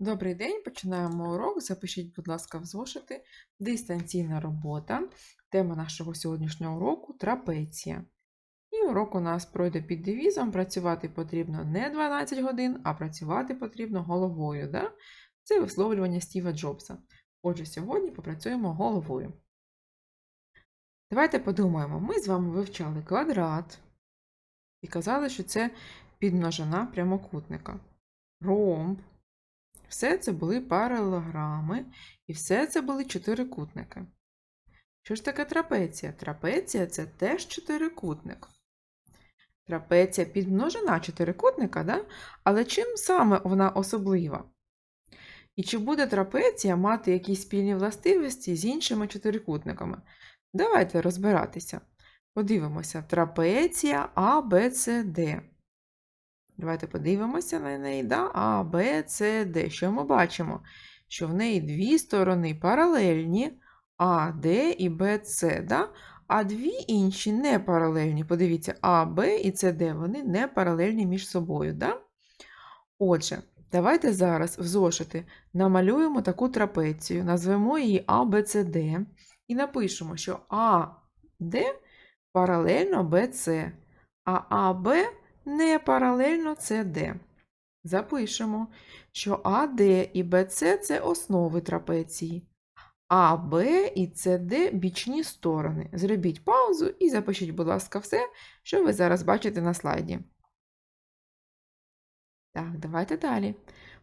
Добрий день, починаємо урок. Запишіть, будь ласка, в зошити дистанційна робота. Тема нашого сьогоднішнього уроку трапеція. І урок у нас пройде під девізом працювати потрібно не 12 годин, а працювати потрібно головою. Да? Це висловлювання Стіва Джобса. Отже, сьогодні попрацюємо головою. Давайте подумаємо, ми з вами вивчали квадрат і казали, що це підмножина прямокутника. Ромб. Все це були паралелограми, і все це були чотирикутники. Що ж таке трапеція? Трапеція це теж чотирикутник. Трапеція підмножена чотирикутника, да? але чим саме вона особлива? І чи буде трапеція мати якісь спільні властивості з іншими чотирикутниками? Давайте розбиратися. Подивимося: трапеція А, Б, С, Д. Давайте подивимося на неї. Да? А, Б, С, Д. Що ми бачимо? Що в неї дві сторони паралельні А, Д і Б, С. Да? А дві інші не паралельні. Подивіться, А, Б і С, Д, вони не паралельні між собою. Да? Отже, давайте зараз в зошити намалюємо таку трапецію, назвемо її А, Б, С, Д і напишемо, що А, Д паралельно Б, С, а А, Б не паралельно CD. Запишемо, що АД і БЦ це основи трапеції. АБ і СД бічні сторони. Зробіть паузу і запишіть, будь ласка, все, що ви зараз бачите на слайді. Так, давайте далі.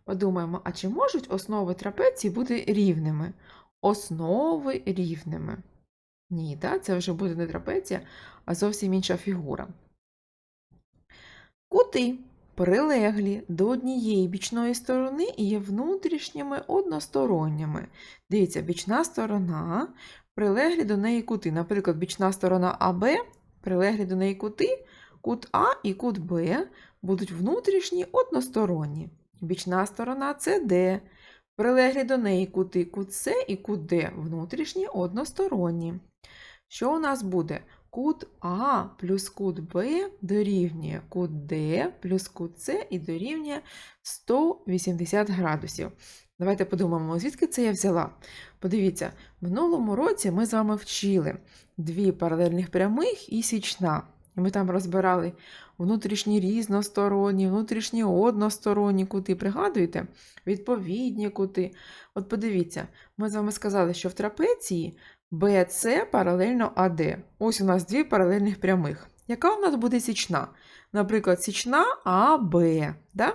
Подумаємо, а чи можуть основи трапеції бути рівними? Основи рівними. Ні, так, це вже буде не трапеція, а зовсім інша фігура. Кути прилеглі до однієї бічної сторони і є внутрішніми односторонніми. Дивіться, бічна сторона, прилеглі до неї кути. Наприклад, бічна сторона АБ, прилеглі до неї кути, кут А і кут Б будуть внутрішні односторонні. Бічна сторона СД, прилеглі до неї кути, кут С і кут Д внутрішні односторонні. Що у нас буде? Кут А плюс кут Б дорівнює кут Д плюс кут С і дорівнює 180 градусів. Давайте подумаємо, звідки це я взяла. Подивіться, в минулому році ми з вами вчили дві паралельних прямих і січна. І Ми там розбирали внутрішні різносторонні, внутрішні односторонні кути. Пригадуєте? Відповідні кути. От подивіться, ми з вами сказали, що в трапеції BC паралельно AD. Ось у нас дві паралельних прямих. Яка у нас буде січна? Наприклад, січна АБ. Да?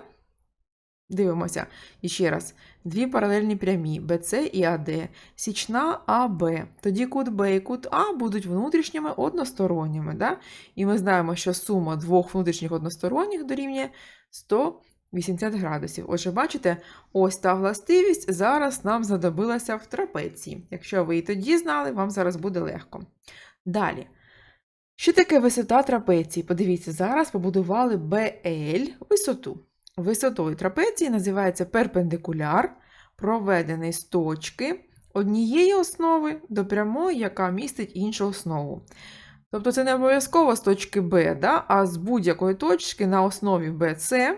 Дивимося. І ще раз. Дві паралельні прямі BC і AD. Січна АБ. Тоді кут Б і кут А будуть внутрішніми односторонніми. Да? І ми знаємо, що сума двох внутрішніх односторонніх дорівнює 180 градусів. Отже, бачите, ось та властивість зараз нам знадобилася в трапеції. Якщо ви і тоді знали, вам зараз буде легко. Далі. Що таке висота трапеції? Подивіться, зараз побудували BL висоту. Висотою трапеції називається перпендикуляр, проведений з точки однієї основи до прямої, яка містить іншу основу. Тобто це не обов'язково з точки B, да? а з будь-якої точки на основі BC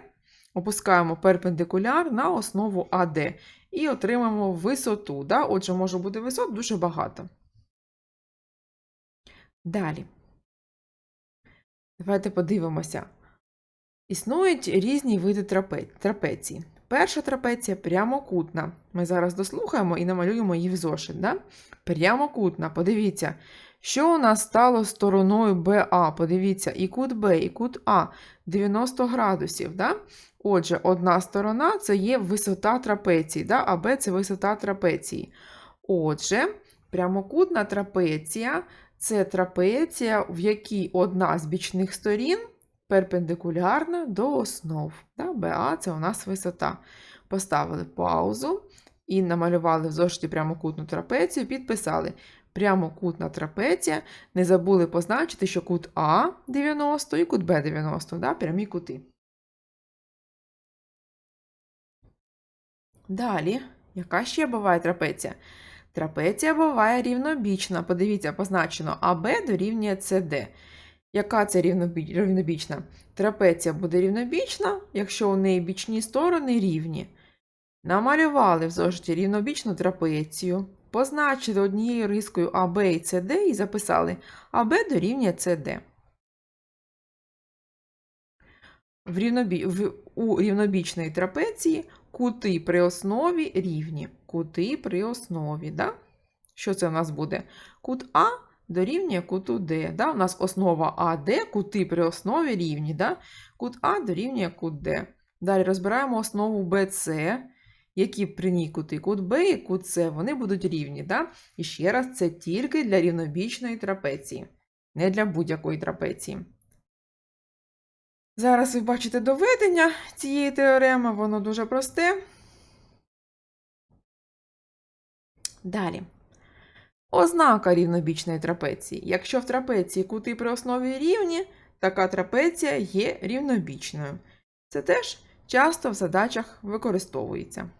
опускаємо перпендикуляр на основу AD і отримаємо висоту. Да? Отже, може бути висот дуже багато. Далі. Давайте подивимося. Існують різні види трапе... трапеції. Перша трапеція прямокутна. Ми зараз дослухаємо і намалюємо її в зошит. Да? Прямокутна, подивіться, що у нас стало стороною БА. Подивіться, і кут Б, і кут А 90 градусів. Да? Отже, одна сторона це є висота трапеції, да? а Б це висота трапеції. Отже, прямокутна трапеція це трапеція, в якій одна з бічних сторін перпендикулярна до основ. Да? БА це у нас висота. Поставили паузу і намалювали в зошиті прямокутну трапецію, підписали прямокутна трапеція. Не забули позначити, що кут А 90 і кут Б 90, да? прямі кути. Далі, яка ще буває трапеція? Трапеція буває рівнобічна. Подивіться, позначено АБ дорівнює СД. Яка це рівнобічна? Трапеція буде рівнобічна, якщо у неї бічні сторони рівні. Намалювали в зошиті рівнобічну трапецію, позначили однією рискою АБ і СД і записали АБ дорівнює СД. В рівнобі... в... У рівнобічної трапеції кути при основі рівні. Кути при основі. Да? Що це у нас буде? Кут А дорівнює куту Д. Да? У нас основа АД, кути при основі рівні. Да? Кут А дорівнює кут Д. Далі розбираємо основу БЦ, які при ній кути кут Б і кут С, вони будуть рівні. Да? І ще раз, це тільки для рівнобічної трапеції, не для будь-якої трапеції. Зараз ви бачите доведення цієї теореми, воно дуже просте. Далі. Ознака рівнобічної трапеції. Якщо в трапеції кути при основі рівні, така трапеція є рівнобічною. Це теж часто в задачах використовується.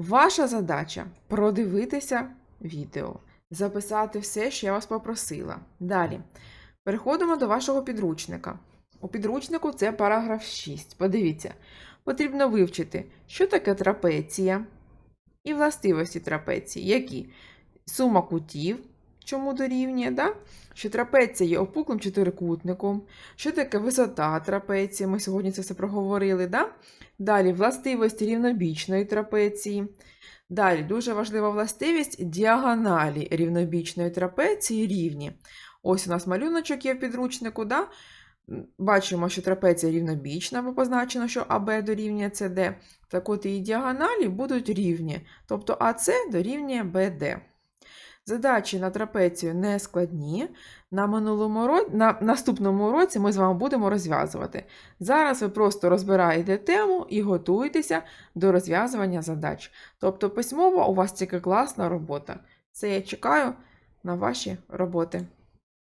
Ваша задача продивитися відео, записати все, що я вас попросила. Далі. Переходимо до вашого підручника. У підручнику це параграф 6. Подивіться, потрібно вивчити, що таке трапеція і властивості трапеції, які сума кутів, чому дорівнює, да? що трапеція є опуклим чотирикутником, що таке висота трапеції, ми сьогодні це все проговорили. Да? Далі властивості рівнобічної трапеції. Далі дуже важлива властивість діагоналі рівнобічної трапеції рівні. Ось у нас малюночок є в підручнику. Да? Бачимо, що трапеція рівнобічна, бо позначено, що АБ дорівнює СД. Так от її діагоналі будуть рівні, тобто АС дорівнює БД. Задачі на трапецію не складні. На, минулому ро... на наступному уроці ми з вами будемо розв'язувати. Зараз ви просто розбираєте тему і готуєтеся до розв'язування задач. Тобто письмово у вас тільки класна робота. Це я чекаю на ваші роботи.